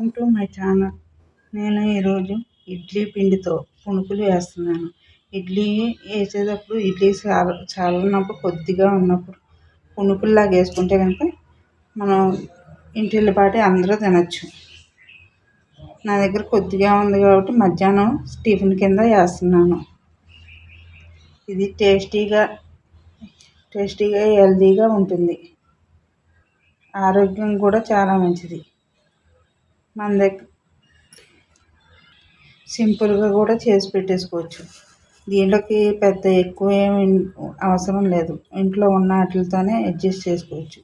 Welcome to my channel. నేను ఈరోజు ఇడ్లీ పిండితో పుణుకులు వేస్తున్నాను. ఇడ్లీ వేసేటప్పుడు ఇడ్లీ చాల చాలన్నప్పుడు కొద్దిగా ఉన్నప్పుడు పుణుకుల్లాగా వేసుకుంటే కనుక మనం ఇంటిల్లిపాటి అందరూ తినచ్చు. నా దగ్గర కొద్దిగా ఉంది కాబట్టి మధ్యాహ్నం టిఫిన్ కింద వేస్తున్నాను. ఇది టేస్టీగా టేస్టీగా హెల్తీగా ఉంటుంది. ఆరోగ్యం కూడా చాలా మంచిది. మన దగ్గర సింపుల్గా కూడా చేసి పెట్టేసుకోవచ్చు. దీంట్లోకి పెద్ద ఎక్కువ ఏమి అవసరం లేదు. ఇంట్లో ఉన్న వాటితోనే అడ్జస్ట్ చేసుకోవచ్చు.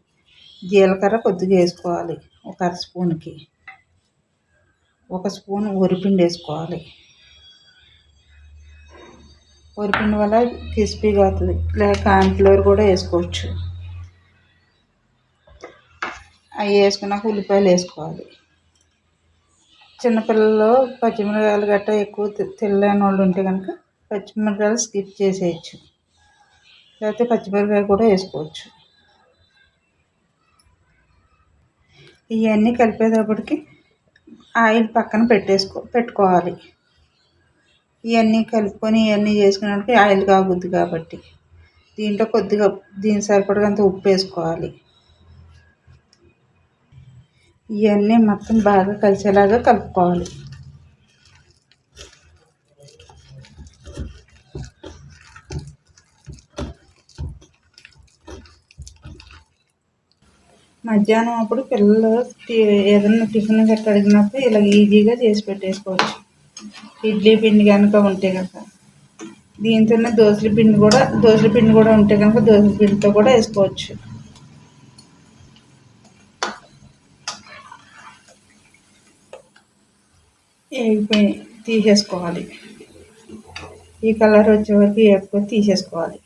జీలకర్ర కొద్దిగా వేసుకోవాలి. ఒక అర స్పూన్కి. ఒక స్పూన్ వరిపిండి వేసుకోవాలి. వరిపిండి వల్ల క్రిస్పీగా అవుతుంది. లేక కార్న్ఫ్లోర్ కూడా వేసుకోవచ్చు. అవి వేసుకున్నాక ఉల్లిపాయలు వేసుకోవాలి. చిన్నపిల్లలు పచ్చిమిరకాయలు గట్రా ఎక్కువ తినలేని వాళ్ళు ఉంటే కనుక పచ్చిమిరకాయలు స్కిప్ చేసేయచ్చు. లేకపోతే పచ్చిమిరకాయ కూడా వేసుకోవచ్చు. ఇవన్నీ కలిపేటప్పటికి ఆయిల్ పక్కన పెట్టేసుకో పెట్టుకోవాలి. ఇవన్నీ కలుపుకొని ఇవన్నీ చేసుకున్నప్పటికి ఆయిల్ కాగుద్ది కాబట్టి. దీంట్లో కొద్దిగా దీని సరిపడకంత ఉప్పు వేసుకోవాలి. ఇవన్నీ మొత్తం బాగా కలిసేలాగా కలుపుకోవాలి. మధ్యాహ్నం అప్పుడు పిల్లలు ఏదైనా టిఫిన్ గట్ట అడిగినప్పుడు ఇలా ఈజీగా చేసి పెట్టేసుకోవచ్చు. ఇడ్లీ పిండి కనుక ఉంటే కనుక దీంతోనే దోశల పిండి కూడా దోశల పిండి కూడా ఉంటే కనుక దోశల పిండితో కూడా వేసుకోవచ్చు. తీసేసుకోవాలి. ఈ కలర్ వచ్చే వరకు వేపుకొని తీసేసుకోవాలి.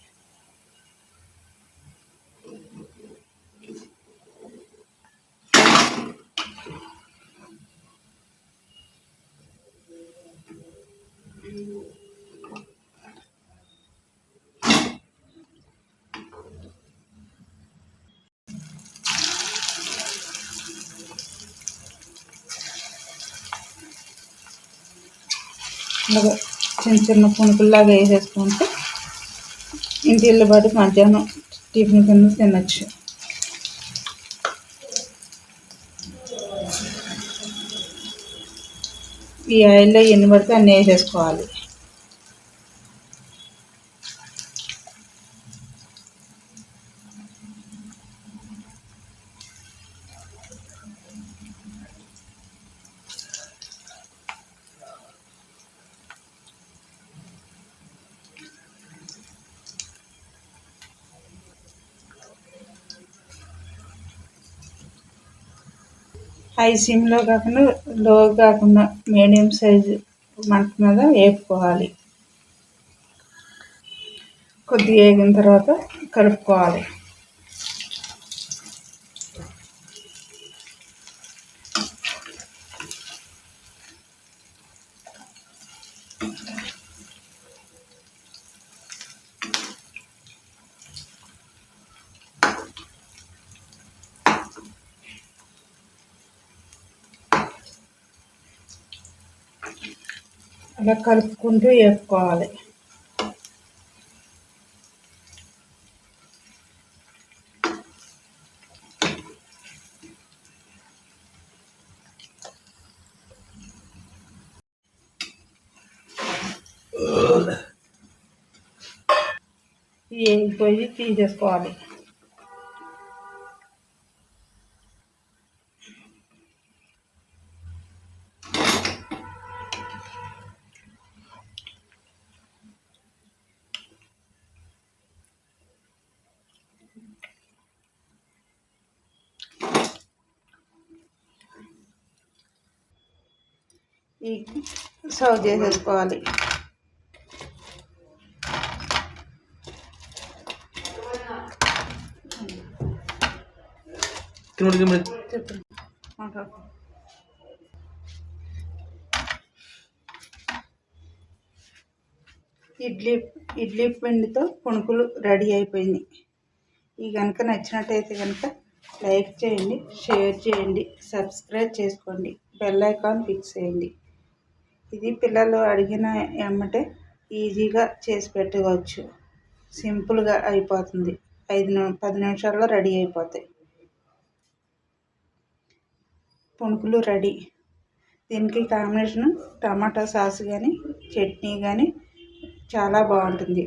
ఇలాగ చిన్న చిన్న పునుకుల్లాగా వేసేసుకుంటే ఇంటి పాటు మధ్యాహ్నం టిఫిన్ కింద తినచ్చు. ఈ ఆయిల్లో ఎన్ని పడితే అన్నీ వేసేసుకోవాలి. హై సిమ్లో కాకుండా లో కాకుండా మీడియం సైజు మంట మీద వేపుకోవాలి. కొద్దిగా వేగిన తర్వాత కలుపుకోవాలి. అలా కలుపుకుంటూ వేపుకోవాలి. వేగిపోయి తీసేసుకోవాలి. ఈ సర్వ్ చేసేసుకోవాలి. ఇడ్లీ ఇడ్లీ పిండితో పుణుకులు రెడీ అయిపోయినాయి. ఈ కనుక నచ్చినట్టయితే కనుక లైక్ చేయండి షేర్ చేయండి సబ్స్క్రైబ్ చేసుకోండి బెల్ ఐకాన్ ఫిక్స్ చేయండి. ఇది పిల్లలు అడిగిన ఎమ్మటే ఈజీగా చేసి పెట్టవచ్చు సింపుల్గా అయిపోతుంది. ఐదు పది నిమిషాల్లో రెడీ అయిపోతాయి. పుణుకులు రెడీ. దీనికి కాంబినేషన్ టమాటా సాస్ కానీ చట్నీ కానీ చాలా బాగుంటుంది.